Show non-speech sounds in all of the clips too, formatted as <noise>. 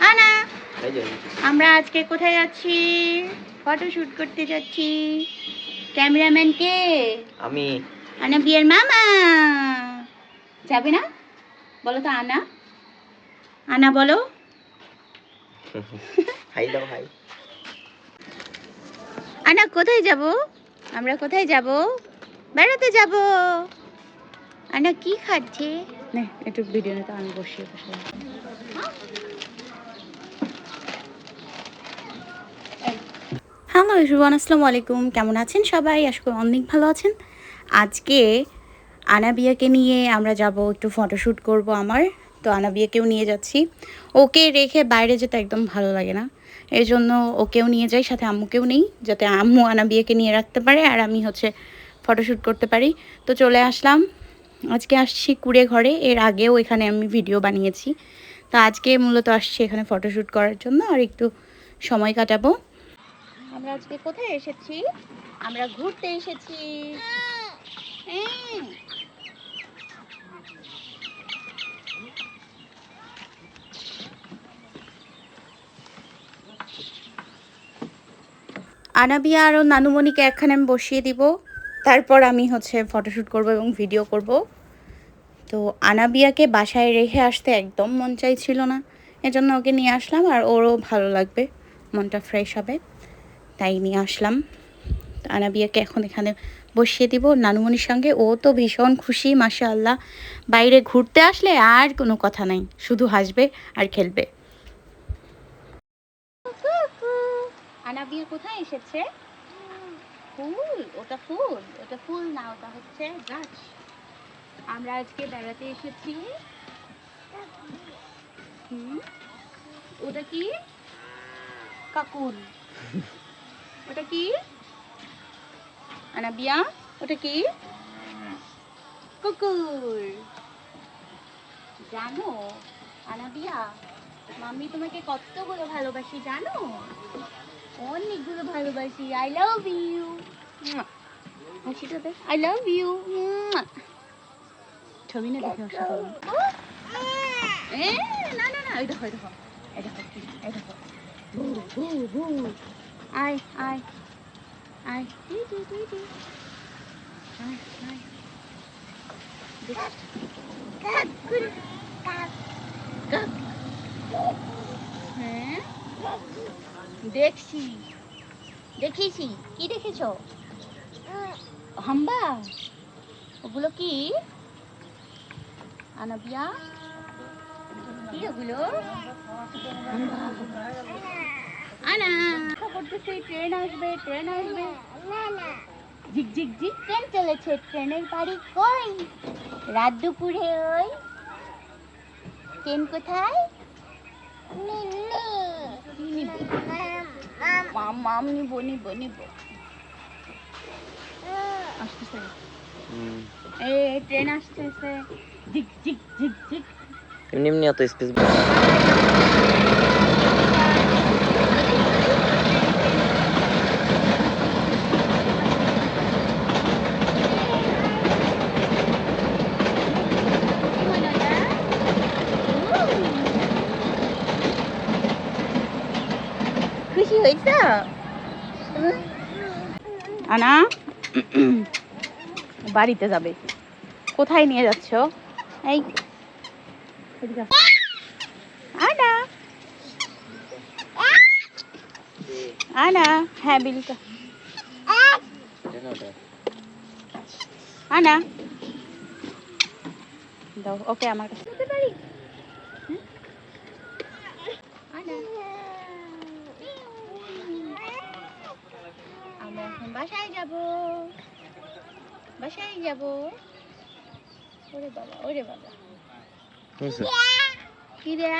আনা আমরা আজকে কোথায় যাচ্ছি? ফটো শুট করতে যাচ্ছি। ক্যামেরাম্যান কে? আমি। আনা বিয়ের মামা। যাবে না? বলো তো আনা। আনা বলো। <laughs> হাই দাও হাই। আনা কোথায় যাব? আমরা কোথায় যাব? বেড়াতে যাব। আনা কি খাচ্ছে? না একটু ভিডিও নিতে আমি বসিয়ে বসে হ্যালো এভরিওয়ান আসসালামু আলাইকুম কেমন আছেন সবাই? আশা করি অনেক ভালো আছেন। আজকে আনাবিয়াকে নিয়ে আমরা যাব একটু ফটোশ্যুট করব আমার। তো আনাবিয়াকেও নিয়ে যাচ্ছি। ওকে রেখে বাইরে যেতে একদম ভালো লাগে না। এই জন্য ওকেও নিয়ে যাই, সাথে আম্মুকেও নেই, যাতে আম্মু আনাবিয়াকে নিয়ে রাখতে পারে আর আমি হচ্ছে ফটোশ্যুট করতে পারি। তো চলে আসলাম। আজকে আসছি কুড়ে ঘরে। এর আগেও এখানে আমি ভিডিও বানিয়েছি। তো আজকে মূলত আসছি এখানে ফটোশ্যুট করার জন্য আর একটু সময় কাটাবো। আমরা আজকে কোথায় এসেছি? আমরা ঘুরতে এসেছি। আনাবিয়া আর নানুমণিকে একখানে আমি বসিয়ে দিব। তারপর আমি হচ্ছে ফটোশ্যুট করব এবং ভিডিও করব। তো আনাবিয়াকে বাসায় রেখে আসতে একদম মন চাইছিল না। এজন্য ওকে নিয়ে আসলাম আর ওরও ভালো লাগবে। মনটা ফ্রেশ হবে। তাই নিয়ে আসলাম। আনাবিয়াকে এখন এখানে বসিয়ে দিব। নানুমণির সঙ্গে। ও তো ভীষণ খুশি মাসা আল্লাহ বাইরে ঘুরতে আসলে আর কোনো কথা নাই। শুধু হাসবে আর খেলবে। আনাবিয়া কোথায় এসেছে? ফুল, ওটা ফুল। ওটা ফুল না, ওটা হচ্ছে গাছ। আমরা আজকে বেড়াতে এসেছি। ওটা কি? কাকুর ওটা কি? আনাবিয়া, ওটা কি? কুকুর। জানো, আনাবিয়া, মাম্মি তোমাকে কতগুলো ভালোবাসি জানো? অনেকগুলো ভালোবাসি। আই লাভ ইউ হাসিটা দেখ আই লাভ ইউ ছবি না দেখে না না না এই দেখো। এই দেখো এই দেখো। এই দেখো। আয় আয় আয়। হ্যাঁ? দেখছি। দেখেছি কি দেখেছ? হাম্বা। ওগুলো কি? আনাবিয়া? কি ওগুলো। আনা। করতেছে ট্রেন আসবে ট্রেন আসবে। ঝিক ঝিক ঝিক। ট্রেন চলেছে ট্রেনের বাড়ি কই? রাত দুপুরে ওই। ট্রেন কোথায়? মাম নিব নিব নিব। আসতেছে। হুম। এই ট্রেন আসতেছে। ঝিক ঝিক ঝিক ঝিক। এমনি এমনি অত স্পেস কি হলো এটা? হয়েছ আনা বাড়িতে যাবে। কোথায় নিয়ে যাচ্ছ? এই আনা। আনা হ্যাঁ বিলটা আনা। দাও ওকে আমার কাছে? আনা। আমরা এখন বাসায় যাব। বাসায় যাব। ওরে বাবা ওরে বাবা। কি রে? <laughs>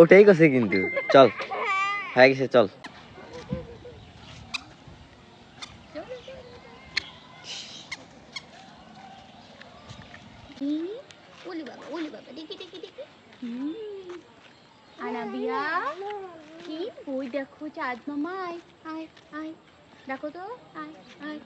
ওটাই গেছে কিন্তু। চল। হয়ে গেছে চল। ওলি বাবা ওলি বাবা দেখি দেখি দেখি। আনাবিয়া? বই দেখো চাঁদ মামা আয় আয় আয়। দেখো তো আয় আয়।